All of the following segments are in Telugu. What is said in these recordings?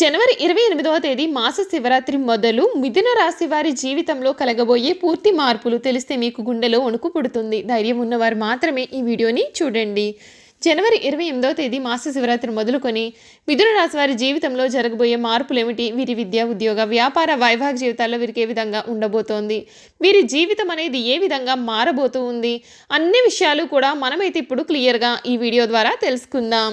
జనవరి ఇరవై ఎనిమిదవ తేదీ మాస శివరాత్రి మొదలు మిథున రాశి వారి జీవితంలో కలగబోయే పూర్తి మార్పులు తెలిస్తే మీకు గుండెలో వణుకు పుడుతుంది. ధైర్యం ఉన్నవారు మాత్రమే ఈ వీడియోని చూడండి. జనవరి ఇరవై ఎనిమిదవ తేదీ మాస శివరాత్రి మొదలుకొని మిథున రాశి వారి జీవితంలో జరగబోయే మార్పులు ఏమిటి వీరి విద్య ఉద్యోగ వ్యాపార వైవాహిక జీవితాల్లో వీరికి ఏ విధంగా ఉండబోతోంది. వీరి జీవితం అనేది ఏ విధంగా మారబోతూ ఉంది అన్ని విషయాలు కూడా మనమైతే ఇప్పుడు క్లియర్గా ఈ వీడియో ద్వారా తెలుసుకుందాం.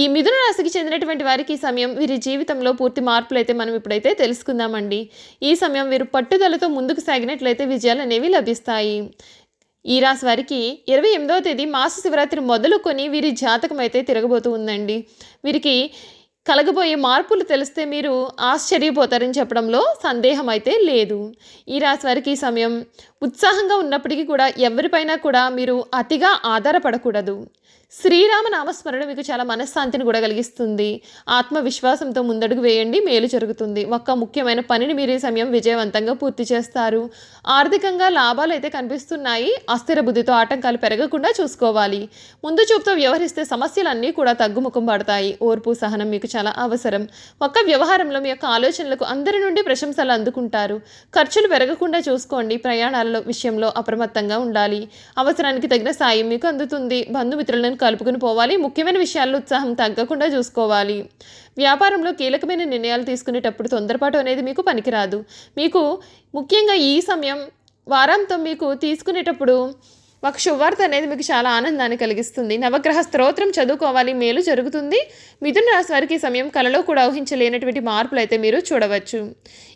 ఈ మిథున రాశికి చెందినటువంటి వారికి ఈ సమయం వీరి జీవితంలో పూర్తి మార్పులు అయితే మనం ఇప్పుడైతే తెలుసుకుందామండి. ఈ సమయం వీరు పట్టుదలతో ముందుకు సాగినట్లయితే విజయాలు అనేవి లభిస్తాయి. ఈ రాశి వారికి ఇరవై ఎనిమిదవ తేదీ మాస శివరాత్రి మొదలుకొని వీరి జాతకం అయితే తిరగబోతూ ఉందండి. వీరికి కలగబోయే మార్పులు తెలిస్తే మీరు ఆశ్చర్యపోతారని చెప్పడంలో సందేహం అయితే లేదు. ఈ రాశి వారికి ఈ సమయం ఉత్సాహంగా ఉన్నప్పటికీ కూడా ఎవరిపైనా కూడా మీరు అతిగా ఆధారపడకూడదు. శ్రీరామ నామస్మరణ మీకు చాలా మనశ్శాంతిని కూడా కలిగిస్తుంది. ఆత్మవిశ్వాసంతో ముందడుగు వేయండి మేలు జరుగుతుంది. ఒక్క ముఖ్యమైన పనిని మీరు ఈ సమయం విజయవంతంగా పూర్తి చేస్తారు. ఆర్థికంగా లాభాలు అయితే కనిపిస్తున్నాయి. అస్థిర బుద్ధితో ఆటంకాలు పెరగకుండా చూసుకోవాలి. ముందు చూపుతో వ్యవహరిస్తే సమస్యలన్నీ కూడా తగ్గుముఖం పడతాయి. ఓర్పు సహనం మీకు చాలా అవసరం. ఒక్క వ్యవహారంలో మీ యొక్క ఆలోచనలకు అందరి నుండి ప్రశంసలు అందుకుంటారు. ఖర్చులు పెరగకుండా చూసుకోండి. ప్రయాణాల విషయంలో అప్రమత్తంగా ఉండాలి. అవసరానికి తగిన సాయం మీకు అందుతుంది. బంధుమిత్రులను కలుపుకుని పోవాలి. ముఖ్యమైన విషయాల్లో ఉత్సాహం తగ్గకుండా చూసుకోవాలి. వ్యాపారంలో కీలకమైన నిర్ణయాలు తీసుకునేటప్పుడు తొందరపాటు అనేది మీకు పనికిరాదు. మీకు ముఖ్యంగా ఈ సమయం వారాంతం మీకు తీసుకునేటప్పుడు మాకు శుభవార్త అనేది మీకు చాలా ఆనందాన్ని కలిగిస్తుంది. నవగ్రహ స్తోత్రం చదువుకోవాలి మేలు జరుగుతుంది. మిథున రాశి వారికి సమయం కలలో కూడా ఊహించలేనటువంటి మార్పులు అయితే మీరు చూడవచ్చు.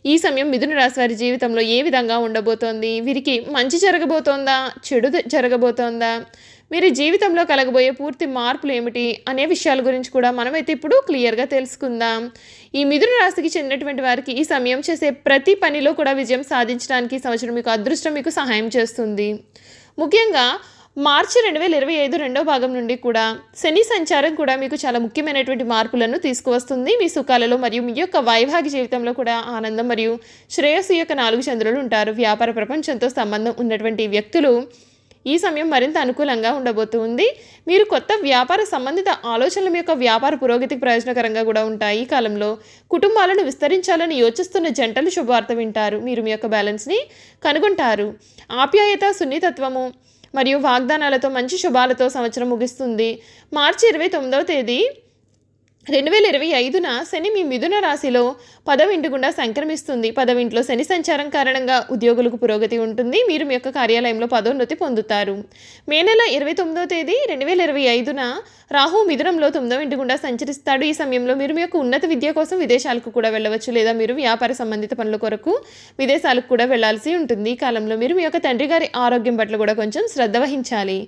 ఈ సమయం మిథున రాశి వారి జీవితంలో ఏ విధంగా ఉండబోతోంది? వీరికి మంచి జరగబోతోందా? చెడు జరగబోతోందా? మీరు జీవితంలో కలగబోయే పూర్తి మార్పులు ఏమిటి? అనే విషయాల గురించి కూడా మనమైతే ఇప్పుడు క్లియర్గా తెలుసుకుందాం. ఈ మిథున రాశికి చెందినటువంటి వారికి ఈ సమయం చేసే ప్రతి పనిలో కూడా విజయం సాధించడానికి సంవత్సరం మీకు అదృష్టం మీకు సహాయం చేస్తుంది. ముఖ్యంగా మార్చి రెండు వేల ఇరవై ఐదు రెండో భాగం నుండి కూడా శని సంచారం కూడా మీకు చాలా ముఖ్యమైనటువంటి మార్పులను తీసుకువస్తుంది. మీ సుఖాలలో మరియు మీ యొక్క వైవాహిక జీవితంలో కూడా ఆనందం మరియు శ్రేయస్సు యొక్క నాలుగు చంద్రులు ఉంటారు. వ్యాపార ప్రపంచంతో సంబంధం ఉన్నటువంటి వ్యక్తులు ఈ సమయం మరింత అనుకూలంగా ఉండబోతుంది మీరు కొత్త వ్యాపార సంబంధిత ఆలోచనల మీ యొక్క వ్యాపార పురోగతికి ప్రయోజనకరంగా కూడా ఉంటాయి ఈ కాలంలో. కుటుంబాలను విస్తరించాలని యోచిస్తున్న జంటలు శుభవార్త వింటారు. మీరు మీ యొక్క బ్యాలెన్స్ని కనుగొంటారు. ఆప్యాయత సున్నితత్వము మరియు వాగ్దానాలతో మంచి శుభాలతో సంవత్సరం ముగిస్తుంది. మార్చి ఇరవై తొమ్మిదవ తేదీ రెండు వేల ఇరవై ఐదున శని మీ మిథున రాశిలో పదవింటి గుండా సంక్రమిస్తుంది. పదవింట్లో శని సంచారం కారణంగా ఉద్యోగులకు పురోగతి ఉంటుంది. మీరు మీ యొక్క కార్యాలయంలో పదోన్నతి పొందుతారు. మే నెల ఇరవై తొమ్మిదో తేదీ రెండు వేల ఇరవై ఐదున రాహు మిథునంలో తొమ్మిదవ ఇంటి గుండా సంచరిస్తాడు. ఈ సమయంలో మీరు మీ యొక్క ఉన్నత విద్య కోసం విదేశాలకు కూడా వెళ్ళవచ్చు లేదా మీరు వ్యాపార సంబంధిత పనుల కొరకు విదేశాలకు కూడా వెళ్ళాల్సి ఉంటుంది. ఈ కాలంలో మీరు మీ యొక్క తండ్రి గారి ఆరోగ్యం పట్ల కూడా కొంచెం శ్రద్ధ వహించాలి.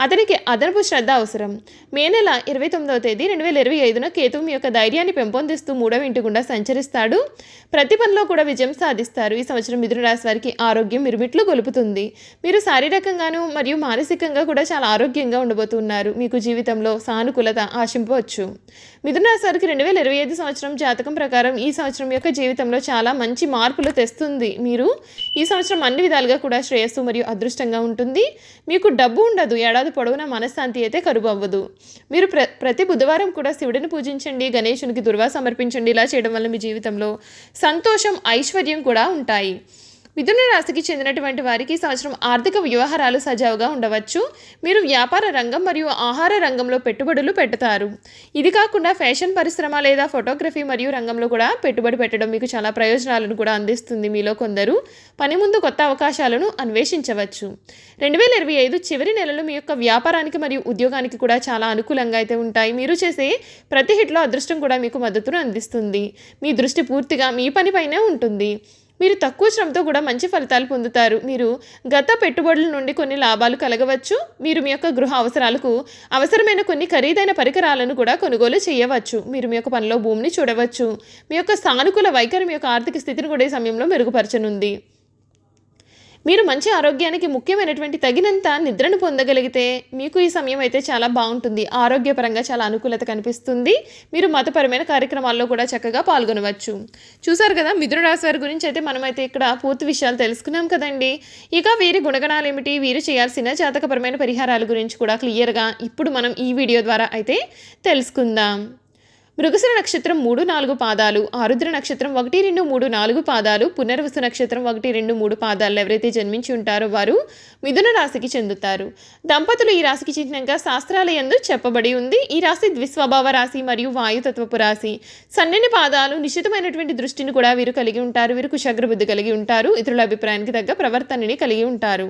అతనికి అదనపు శ్రద్ధ అవసరం. మే నెల ఇరవై తొమ్మిదవ తేదీ రెండు వేల ఇరవై ఐదున కేతు మీ యొక్క ధైర్యాన్ని పెంపొందిస్తూ మూడవ ఇంటి గుండా సంచరిస్తాడు. ప్రతి పనిలో కూడా విజయం సాధిస్తారు. ఈ సంవత్సరం మిథున రాశి వారికి ఆరోగ్యం మిరుమిట్లు గొలుపుతుంది. మీరు శారీరకంగాను మరియు మానసికంగా కూడా చాలా ఆరోగ్యంగా ఉండబోతున్నారు. మీకు జీవితంలో సానుకూలత ఆశింపవచ్చు. మిథున రాశి వారికి రెండు వేల ఇరవై ఐదు సంవత్సరం జాతకం ప్రకారం ఈ సంవత్సరం యొక్క జీవితంలో చాలా మంచి మార్పులు తెస్తుంది. మీరు ఈ సంవత్సరం అన్ని విధాలుగా కూడా శ్రేయస్సు మరియు అదృష్టంగా ఉంటుంది. మీకు డబ్బు ఉండదు. ఏడాది పొడవునా మనశ్శాంతి అయితే కరువు అవ్వదు. మీరు ప్ర ప్రతి బుధవారం కూడా శివుడిని పూజించి పూజించండి గణేశునికి దుర్వా సమర్పించండి. ఇలా చేయడం వల్ల మీ జీవితంలో సంతోషం ఐశ్వర్యం కూడా ఉంటాయి. మిథున రాశికి చెందినటువంటి వారికి సంవత్సరం ఆర్థిక వ్యవహారాలు సజావుగా ఉండవచ్చు. మీరు వ్యాపార రంగం మరియు ఆహార రంగంలో పెట్టుబడులు పెడతారు. ఇది కాకుండా ఫ్యాషన్ పరిశ్రమ లేదా ఫోటోగ్రఫీ మరియు రంగంలో కూడా పెట్టుబడి పెట్టడం మీకు చాలా ప్రయోజనాలను కూడా అందిస్తుంది మీలో కొందరు. పని ముందు కొత్త అవకాశాలను అన్వేషించవచ్చు. రెండు వేల ఇరవై ఐదు చివరి నెలలు మీ యొక్క వ్యాపారానికి మరియు ఉద్యోగానికి కూడా చాలా అనుకూలంగా అయితే ఉంటాయి. మీరు చేసే ప్రతి హిట్లో అదృష్టం కూడా మీకు మద్దతును అందిస్తుంది. మీ దృష్టి పూర్తిగా మీ పనిపైనే ఉంటుంది. మీరు తక్కువ శ్రమతో కూడా మంచి ఫలితాలు పొందుతారు. మీరు గత పెట్టుబడుల నుండి కొన్ని లాభాలు కలగవచ్చు. మీరు మీ యొక్క గృహ అవసరాలకు అవసరమైన కొన్ని ఖరీదైన పరికరాలను కూడా కొనుగోలు చేయవచ్చు. మీరు మీ యొక్క పనిలో భూమిని చూడవచ్చు. మీ యొక్క సానుకూల వైఖరి మీ యొక్క ఆర్థిక స్థితిని కూడా ఈ సమయంలో మెరుగుపరచనుంది. మీరు మంచి ఆరోగ్యానికి ముఖ్యమైనటువంటి తగినంత నిద్రను పొందగలిగితే మీకు ఈ సమయం అయితే చాలా బాగుంటుంది. ఆరోగ్యపరంగా చాలా అనుకూలత కనిపిస్తుంది. మీరు మతపరమైన కార్యక్రమాల్లో కూడా చక్కగా పాల్గొనవచ్చు. చూసారు కదా మిథున రాశి వారి గురించి అయితే మనమైతే ఇక్కడ పూర్తి విషయాలు తెలుసుకున్నాం కదండి. ఇక వీరి గుణగణాలు ఏమిటి? వీరు చేయాల్సిన జాతకపరమైన పరిహారాల గురించి కూడా క్లియర్గా ఇప్పుడు మనం ఈ వీడియో ద్వారా అయితే తెలుసుకుందాం. మృగశిర నక్షత్రం మూడు నాలుగు పాదాలు ఆరుద్ర నక్షత్రం ఒకటి రెండు మూడు నాలుగు పాదాలు పునర్వసు నక్షత్రం ఒకటి రెండు మూడు పాదాలు ఎవరైతే జన్మించి ఉంటారో వారు మిథున రాశికి చెందుతారు. దంపతులు ఈ రాశికి చిహ్నంగా శాస్త్రాలయందు చెప్పబడి ఉంది. ఈ రాశి ద్విస్వభావ రాశి మరియు వాయుతత్వపు రాశి. సన్నని పాదాలు నిశ్చితమైనటువంటి దృష్టిని కూడా వీరు కలిగి ఉంటారు. వీరు కుశగ్రబుద్ధి కలిగి ఉంటారు. ఇతరుల అభిప్రాయానికి తగ్గ ప్రవర్తనని కలిగి ఉంటారు.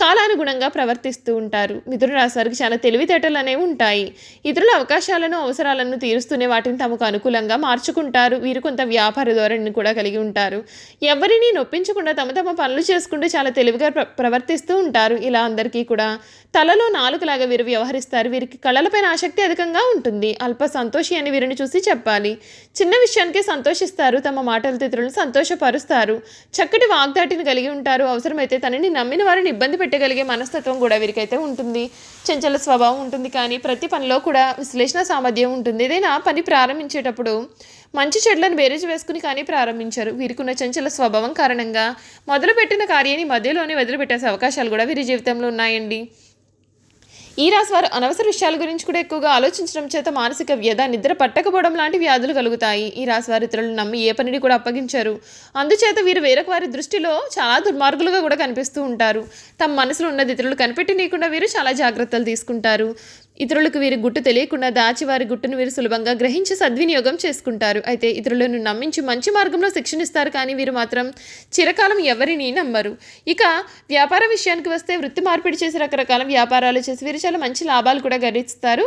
కాలానుగుణంగా ప్రవర్తిస్తూ ఉంటారు. మిథున రాశి వారికి చాలా తెలివితేటలు అనేవి ఉంటాయి. ఇతరుల అవకాశాలను అవసరాలను తీరుస్తూనే వాటిని తమకు అనుకూలంగా మార్చుకుంటారు. వీరు కొంత వ్యాపార ధోరణిని కూడా కలిగి ఉంటారు. ఎవరిని నొప్పించకుండా తమ తమ పనులు చేసుకుంటూ చాలా తెలివిగా ప్ర ప్రవర్తిస్తూ ఉంటారు. ఇలా అందరికీ కూడా తలలో నాలుగులాగా వీరు వ్యవహరిస్తారు. వీరికి కళలపైన ఆసక్తి అధికంగా ఉంటుంది. అల్ప సంతోషి అని వీరిని చూసి చెప్పాలి. చిన్న విషయానికి సంతోషిస్తారు. తమ మాటల ఇతరులను సంతోషపరుస్తారు. చక్కటి వాగ్దాటిని కలిగి ఉంటారు. అవసరమైతే తనని నమ్మిన వారిని ఇబ్బంది పెట్టగలిగే మనస్తత్వం కూడా వీరికైతే ఉంటుంది. చంచల స్వభావం ఉంటుంది. కానీ ప్రతి పనిలో కూడా విశ్లేషణ సామర్థ్యం ఉంటుంది. ఏదైనా పని ప్రారంభించేటప్పుడు మంచి చెడ్లను బేరేజ్ వేసుకుని కానీ ప్రారంభించారు. వీరికున్న చంచల స్వభావం కారణంగా మొదలుపెట్టిన కార్యాన్ని మధ్యలోనే వదిలిపెట్టేసే అవకాశాలు కూడా వీరి జీవితంలో ఉన్నాయండి. ఈ రాశి వారు అనవసర విషయాల గురించి కూడా ఎక్కువగా ఆలోచించడం చేత మానసిక వ్యధ నిద్ర పట్టకపోవడం లాంటి వ్యాధులు కలుగుతాయి. ఈ రాశి వారు ఇతరులను నమ్మి ఏ పనిని కూడా అప్పగించారు. అందుచేత వీరు వేరొక వారి దృష్టిలో చాలా దుర్మార్గులుగా కూడా కనిపిస్తూ ఉంటారు. తమ మనసులో ఉన్నది ఇతరులు కనిపెట్టి నీకుండా వీరు చాలా జాగ్రత్తలు తీసుకుంటారు. ఇతరులకు వీరి గుట్టు తెలియకుండా దాచి వారి గుట్టును వీరు సులభంగా గ్రహించి సద్వినియోగం చేసుకుంటారు. అయితే ఇతరులను నమ్మించి మంచి మార్గంలో శిక్షణ ఇస్తారు కానీ వీరు మాత్రం చిరకాలం ఎవరిని నమ్మరు. ఇక వ్యాపార విషయానికి వస్తే వృత్తి మార్పిడి చేసి రకరకాల వ్యాపారాలు చేసి వీరు చాలా మంచి లాభాలు కూడా గడిస్తారు.